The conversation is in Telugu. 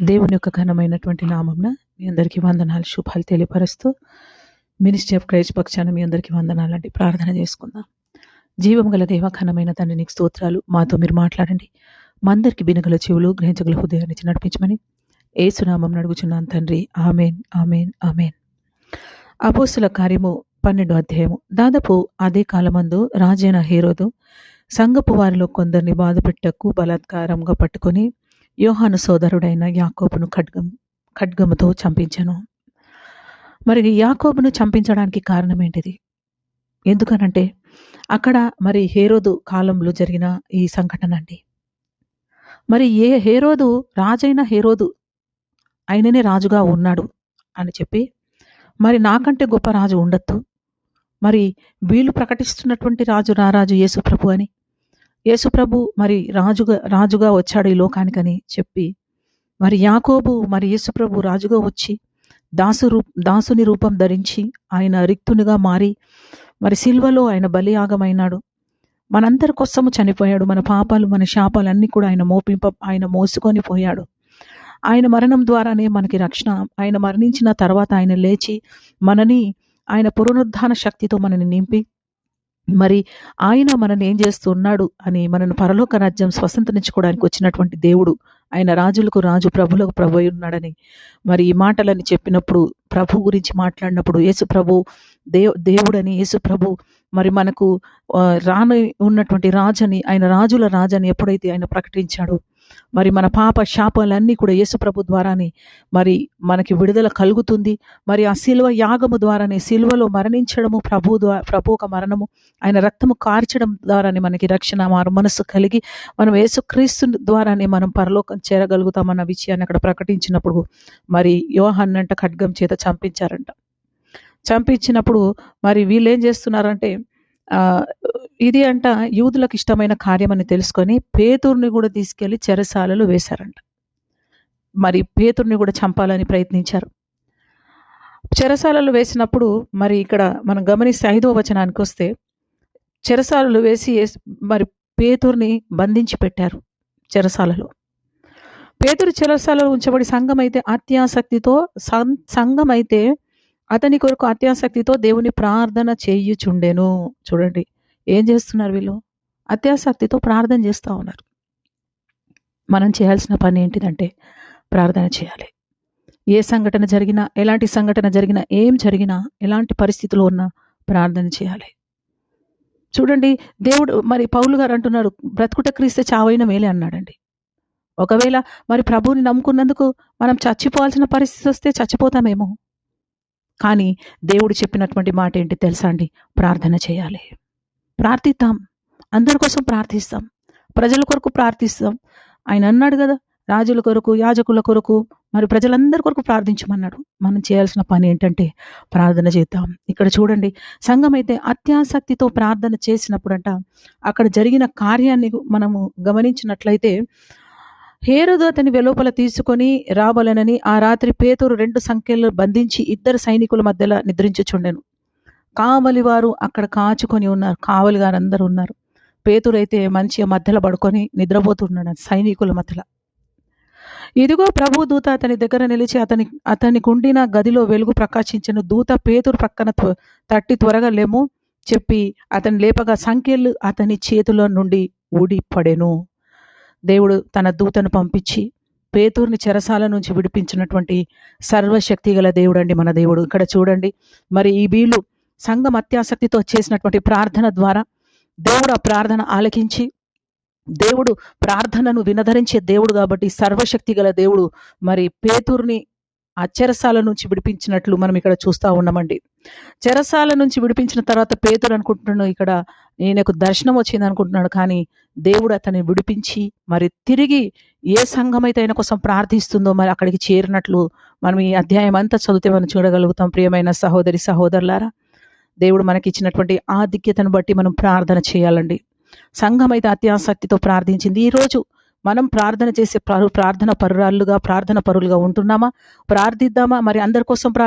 దేవుని యొక్క ఘనమైనటువంటి నామంన మీ అందరికీ వందనాలు శుభాలు తెలియపరుస్తూ మినిస్ట్రీ ఆఫ్ క్రైస్ట్ పక్షాన మీ అందరికీ వందనాలు అంటే ప్రార్థన చేసుకుందాం. జీవం గల దేవ ఘనమైన తండ్రి నీకు స్తోత్రాలు. మాతో మీరు మాట్లాడండి. మా అందరికీ బినగల చెవులు గ్రహించగల హృదయాన్ని నడిపించమని ఏసునామం అడుగుచున్నాను తండ్రి. Amen amen amen. అపోస్తుల కార్యము పన్నెండు అధ్యాయము. దాదాపు అదే కాలమందు రాజైన హీరోదు సంగపు వారిలో కొందరిని బాధపెట్టకు బలాత్కారంగా పట్టుకొని యోహాను సోదరుడైన యాకోబును ఖడ్గం ఖడ్గముతో చంపించను. మరి యాకోబును చంపించడానికి కారణం ఏంటిది? ఎందుకనంటే అక్కడ మరి హేరోదు కాలంలో జరిగిన ఈ సంఘటన అండి మరి ఏ హేరోదు రాజైన హేరోదు ఆయననే రాజుగా ఉన్నాడు అని చెప్పి మరి నాకంటే గొప్ప రాజు ఉండొద్దు. మరి వీళ్ళు ప్రకటిస్తున్నటువంటి రాజు రారాజు యేసుప్రభు అని యేసుప్రభు మరి రాజుగా రాజుగా వచ్చాడు ఈ లోకానికని చెప్పి మరి యాకోబు మరి యేసుప్రభు రాజుగా వచ్చి దాసు రూ దాసుని రూపం ధరించి ఆయన రిక్తునిగా మారి మరి సిల్వలో ఆయన బలియాగమైనాడు. మనందరి కోసము చనిపోయాడు. మన పాపాలు మన శాపాలన్నీ కూడా ఆయన మోపింప ఆయన మోసుకొని పోయాడు. ఆయన మరణం ద్వారానే మనకి రక్షణ. ఆయన మరణించిన తర్వాత ఆయన లేచి మనని ఆయన పునరుద్ధాన శక్తితో మనని నింపి మరి ఆయన మనల్ని ఏం చేస్తున్నాడు అని మనను పరలోక రాజ్యం స్వతంత్రించుకోవడానికి వచ్చినటువంటి దేవుడు ఆయన రాజులకు రాజు ప్రభులకు ప్రభు ఉన్నాడని. మరి ఈ మాటలని చెప్పినప్పుడు ప్రభు గురించి మాట్లాడినప్పుడు యేసు ప్రభు దేవ్ దేవుడని యేసు ప్రభు మరి మనకు రాను ఉన్నటువంటి రాజని ఆయన రాజుల రాజని ఎప్పుడైతే ఆయన ప్రకటించాడో మరి మన పాప శాపాలన్నీ కూడా యేసుప్రభు ద్వారానే మరి మనకి విడుదల కలుగుతుంది. మరి ఆ శిల్వ యాగము ద్వారానే శిల్వలో మరణించడము ప్రభు ద్వారా ప్రభు ఒక మరణము ఆయన రక్తము కార్చడం ద్వారానే మనకి రక్షణ మారు మనసు కలిగి మనం యేసుక్రీస్తు ద్వారానే మనం పరలోకం చేరగలుగుతామన్న విషయాన్ని అక్కడ ప్రకటించినప్పుడు మరి యోహన్నంట ఖడ్గం చేత చంపించారంట. చంపించినప్పుడు మరి వీళ్ళు ఏం చేస్తున్నారంటే ఆ, ఇది అంట యూదులకు ఇష్టమైన కార్యం అని తెలుసుకొని పేతుర్ని కూడా తీసుకెళ్ళి చెరసాలలో వేశారంట. మరి పేతుర్ని కూడా చంపాలని ప్రయత్నించారు. చెరసాలలో వేసినప్పుడు మరి ఇక్కడ మనం గమనిస్తే ఐదవ వచనానికి వస్తే చెరసాలలు వేసి మరి పేతుర్ని బంధించి పెట్టారు చెరసాలలో. పేతురు చెరసాలలో ఉంచబడి సంఘం అయితే అత్యాసక్తితో సం- సంఘం అయితే అతని కొరకు అత్యాసక్తితో దేవుని ప్రార్థన చేయుచుండెను. చూడండి. ఏం చేస్తున్నారు వీళ్ళు? అత్యాసక్తితో ప్రార్థన చేస్తూ ఉన్నారు. మనం చేయాల్సిన పని ఏంటిదంటే ప్రార్థన చేయాలి. ఏ సంఘటన జరిగినా ఎలాంటి సంఘటన జరిగినా ఏం జరిగినా ఎలాంటి పరిస్థితిలో ఉన్నా ప్రార్థన చేయాలి. చూడండి దేవుడు మరి పౌలు గారు అంటున్నారు బ్రతుకుట క్రీస్తే చావైన మేలే అన్నాడండి. ఒకవేళ మరి ప్రభువుని నమ్ముకున్నందుకు మనం చచ్చిపోవాల్సిన పరిస్థితి వస్తే చచ్చిపోతామేమో. కానీ దేవుడు చెప్పినటువంటి మాట ఏంటి తెలుసా అండి? ప్రార్థన చేయాలి. ప్రార్థిద్దాం. అందరి కోసం ప్రార్థిస్తాం. ప్రజల కొరకు ప్రార్థిస్తాం. ఆయన అన్నాడు కదా రాజుల కొరకు యాజకుల కొరకు మరి ప్రజలందరి కొరకు ప్రార్థించమన్నాడు. మనం చేయాల్సిన పని ఏంటంటే ప్రార్థన చేద్దాం. ఇక్కడ చూడండి సంఘం అయితే అత్యాసక్తితో ప్రార్థన చేసినప్పుడంట అక్కడ జరిగిన కార్యాన్ని మనము గమనించినట్లయితే హేరుదు అతని వెలుపల తీసుకొని రాబలనని ఆ రాత్రి పేతురు రెండు సంఖ్యలు బంధించి ఇద్దరు సైనికుల మధ్యలో నిద్రించుచుండెను. కావలి వారు అక్కడ కాచుకొని ఉన్నారు. కావలి గారు అందరూ ఉన్నారు. పేతురైతే మంచిగా మధ్యలో పడుకొని నిద్రపోతున్నాడు సైనికుల మధ్యలో. ఇదిగో ప్రభు దూత అతని దగ్గర నిలిచి అతని అతనికి ఉండిన గదిలో వెలుగు ప్రకాశించిన. దూత పేతురు పక్కన త్వ- తట్టి త్వరగా లేము చెప్పి అతని లేపగా సంఖ్యలు అతని చేతిలో నుండి ఊడి పడెను దేవుడు తన దూతను పంపించి పేతూర్ని చెరసాల నుంచి విడిపించినటువంటి సర్వశక్తి గల దేవుడు అండి మన దేవుడు. ఇక్కడ చూడండి. మరి ఈ వీళ్ళు సంఘం అత్యాసక్తితో చేసినటువంటి ప్రార్థన ద్వారా దేవుడు ఆ ప్రార్థన ఆలకించి దేవుడు ప్రార్థనను వినధరించే దేవుడు కాబట్టి సర్వశక్తి గల దేవుడు మరి పేతుర్ని ఆ చెరసాల నుంచి విడిపించినట్లు మనం ఇక్కడ చూస్తా ఉన్నామండి. చెరసాల నుంచి విడిపించిన తర్వాత పేతురు అనుకుంటున్నాను ఇక్కడ ఈయనకు దర్శనం వచ్చింది అనుకుంటున్నాడు. కానీ దేవుడు అతన్ని విడిపించి మరి తిరిగి ఏ సంఘం అయితే ఆయన కోసం ప్రార్థిస్తుందో మరి అక్కడికి చేరినట్లు మనం ఈ అధ్యాయం అంతా చదివితే మనం చూడగలుగుతాం. ప్రియమైన సహోదరి సహోదరులారా దేవుడు మనకి ఇచ్చినటువంటి ఆధిక్యతను బట్టి మనం ప్రార్థన చేయాలండి. సంఘం అయితే అత్యాసక్తితో ప్రార్థించింది. ఈ రోజు మనం ప్రార్థన చేసే ప్రార్థన పరురాళ్ళుగా ప్రార్థన పరులుగా ఉంటున్నామా? ప్రార్థిద్దామా? మరి అందరి కోసం ప్రార్థ